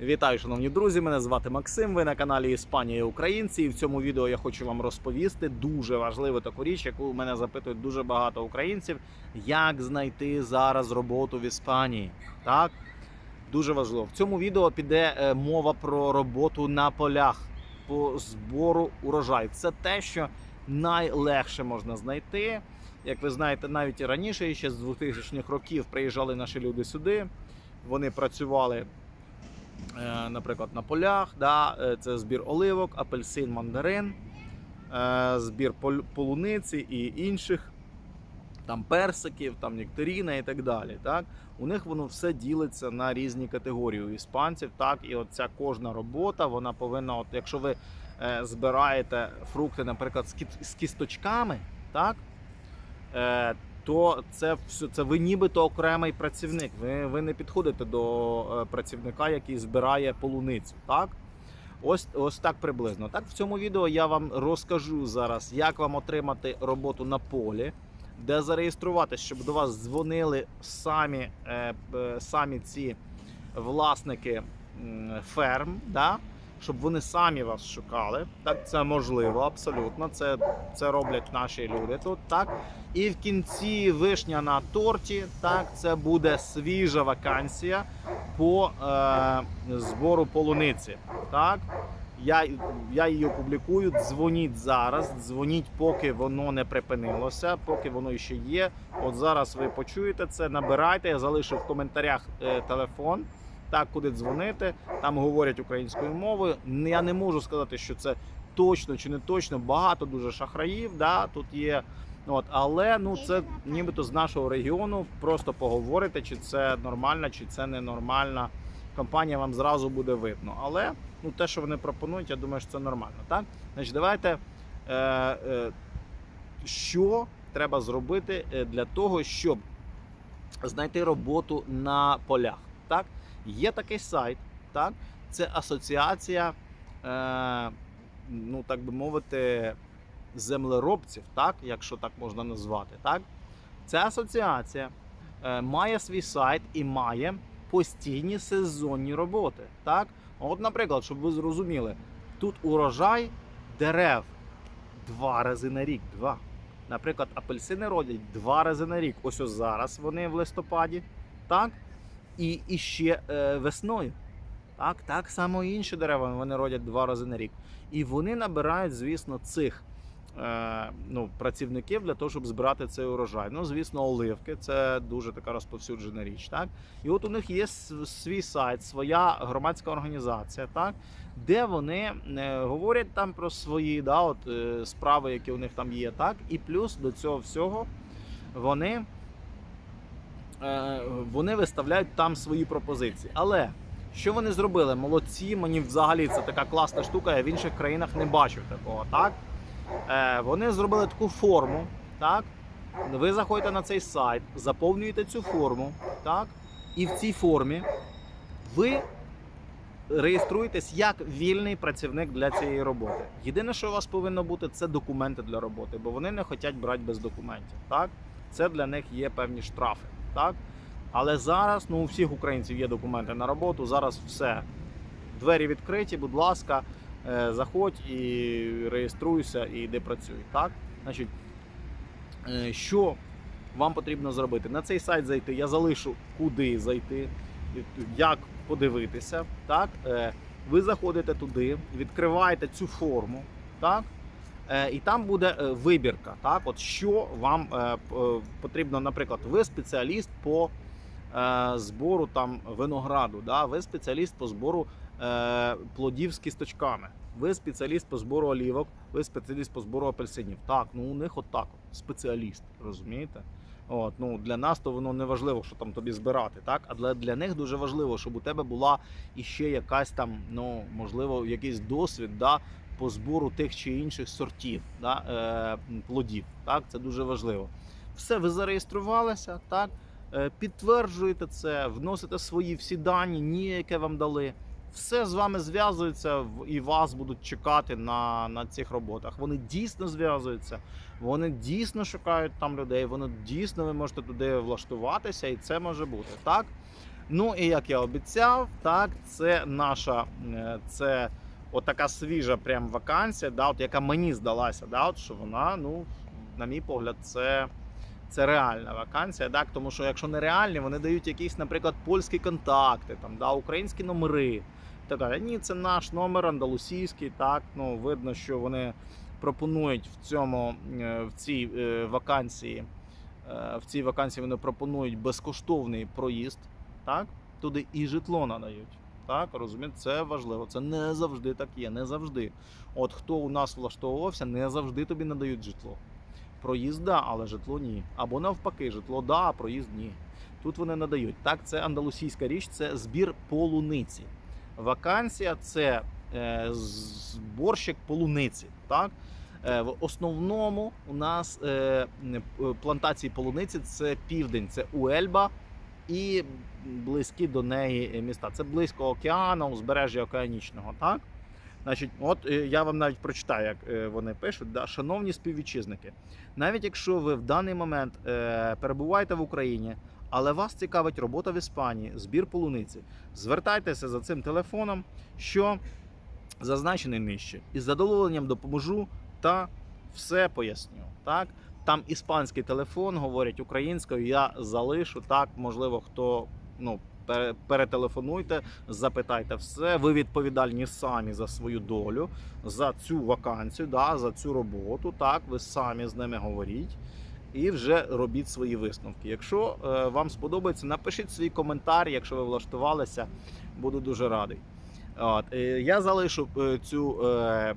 Вітаю, шановні друзі! Мене звати Максим. Ви на каналі Іспанія і Українці. І в цьому відео я хочу вам розповісти дуже важливу таку річ, яку мене запитують дуже багато українців. Як знайти зараз роботу в Іспанії? Так дуже важливо. В цьому відео піде е, мова про роботу на полях по збору урожаю. Це те, що найлегше можна знайти. Як ви знаєте, навіть і раніше, ще з 2000-х років приїжджали наші люди сюди. Вони працювали наприклад, на полях, да, е, це збір оливок, апельсин, мандарин, е, збір полуниці і інших там персиків, там нектаріна і так далі. Так? У них воно все ділиться на різні категорії у іспанців. Так, і оця кожна робота, вона повинна, от якщо ви е, збираєте фрукти, наприклад, з кісточками, так? То це все це ви нібито окремий працівник. Ви, ви не підходите до е, працівника, який збирає полуницю. Так? Ось, ось так приблизно. Так, в цьому відео я вам розкажу зараз, як вам отримати роботу на полі, де зареєструватися, щоб до вас дзвонили самі, е, самі ці власники ферм, да? Щоб вони самі вас шукали. Так, це можливо, абсолютно. Це, це роблять наші люди тут. Так. І в кінці вишня на торті. Так, це буде свіжа вакансія по е, збору полуниці. Так. Я, я її опублікую. Дзвоніть зараз, дзвоніть, поки воно не припинилося, поки воно ще є. От зараз ви почуєте це, набирайте. Я залишу в коментарях е, телефон. Так, куди дзвонити, там говорять українською мовою. Я не можу сказати, що це точно чи не точно. Багато дуже шахраїв. Да, тут є. От, але ну це нібито з нашого регіону. Просто поговорите, чи це нормальна, чи це ненормальна компанія. Вам зразу буде видно. Але ну те, що вони пропонують, я думаю, що це нормально. Так, значить, давайте е, е, що треба зробити е, для того, щоб знайти роботу на полях. Так, є такий сайт, так, це асоціація, е, ну так би мовити землеробців, так, якщо так можна назвати. Так? Ця асоціація е, має свій сайт і має постійні сезонні роботи. Так? От, наприклад, щоб ви зрозуміли, тут урожай дерев два рази на рік. Два. Наприклад, апельсини родять два рази на рік. Ось ось зараз вони в листопаді, так? І, і ще е, весною. Так, так само і інші дерева вони родять два рази на рік. І вони набирають, звісно, цих е, ну, працівників для того, щоб збирати цей урожай. Ну, звісно, оливки це дуже така розповсюджена річ. Так? І от у них є свій сайт, своя громадська організація, так? де вони е, говорять там про свої да, от, е, справи, які у них там є. Так? І плюс до цього всього вони, вони виставляють там свої пропозиції. Але що вони зробили? Молодці, мені взагалі це така класна штука, я в інших країнах не бачив такого. Так? Е, вони зробили таку форму. Так? Ви заходите на цей сайт, заповнюєте цю форму, так? і в цій формі ви реєструєтесь як вільний працівник для цієї роботи. Єдине, що у вас повинно бути, це документи для роботи, бо вони не хочуть брати без документів. Так? Це для них є певні штрафи. Так? Але зараз ну, у всіх українців є документи на роботу. Зараз все. Двері відкриті, будь ласка, е, заходь і реєструйся, і йди працюй. Так? Значить, е, що вам потрібно зробити? На цей сайт зайти. Я залишу, куди зайти, як подивитися. Так? Е, Ви заходите туди, відкриваєте цю форму. Так? Е, І там буде е, вибірка. Так? От що вам е, потрібно, наприклад, ви спеціаліст по збору там винограду, да? ви спеціаліст по збору плодів з кісточками, ви спеціаліст по збору олівок, ви спеціаліст по збору апельсинів. Так, ну у них отак, от, спеціаліст, розумієте? От, ну, для нас то воно не важливо, що там тобі збирати, так? Але для них дуже важливо, щоб у тебе була іще якась там, ну, можливо, якийсь досвід да, по збору тих чи інших сортів да, е, плодів. Так? Це дуже важливо. Все, ви зареєструвалися, так? Е, підтверджуєте це, вносите свої всі дані, ні, яке вам дали. Все з вами зв'язується і вас будуть чекати на, на цих роботах. Вони дійсно зв'язуються, вони дійсно шукають там людей, вони дійсно ви можете туди влаштуватися, і це може бути. Так? Ну і як я обіцяв, так, це наша е, отака свіжа прям вакансія, да, от, яка мені здалася, да, от, що вона, ну, на мій погляд, це, це реальна вакансія. Так, тому що якщо не реальні, вони дають якісь, наприклад, польські контакти, там, да, українські номери. Далі. Ні, це наш номер андалусійський. Так, ну, видно, що вони пропонують в цьому е, в цій е, вакансії. е, В цій вакансії вони пропонують безкоштовний проїзд, так? Туди і житло надають. Так, розумієте, це важливо. Це не завжди так є, не завжди. От хто у нас влаштовувався, не завжди тобі надають житло. Проїзд да, але житло ні. Або навпаки, житло да, а проїзд ні. Тут вони надають. Так, це андалусійська річ, це збір полуниці. Вакансія це е, зборщик полуниці. Так? Е, в основному у нас е, плантації полуниці це південь, це Уельба і близькі до неї міста. Це близько океану, узбережжя океанічного. Так? Значить, от е, я вам навіть прочитаю, як е, вони пишуть. Шановні співвітчизники, навіть якщо ви в даний момент е, перебуваєте в Україні, але вас цікавить робота в Іспанії, збір полуниці, звертайтеся за цим телефоном, що зазначений нижче, і з задоволенням допоможу та все поясню. Так? Там іспанський телефон, говорять українською, я залишу. Так, можливо, хто ну, перетелефонуйте, запитайте все. Ви відповідальні самі за свою долю, за цю вакансію, да, за цю роботу. Так, ви самі з ними говоріть. І вже робіть свої висновки. Якщо е, вам сподобається, напишіть свій коментар, якщо ви влаштувалися, буду дуже радий. От, е, я залишу е, цю, е,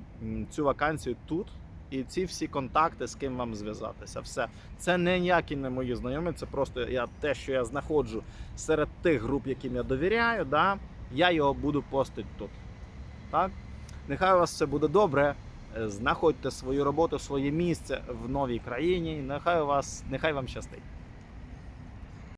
цю вакансію тут. І ці всі контакти, з ким вам зв'язатися. Все. Це не ніякі не мої знайомі, це просто я, те, що я знаходжу серед тих груп, яким я довіряю, да, я його буду постити тут. Так? Нехай у вас все буде добре. Е, Знаходьте свою роботу, своє місце в новій країні. Нехай у вас, нехай вам щастить.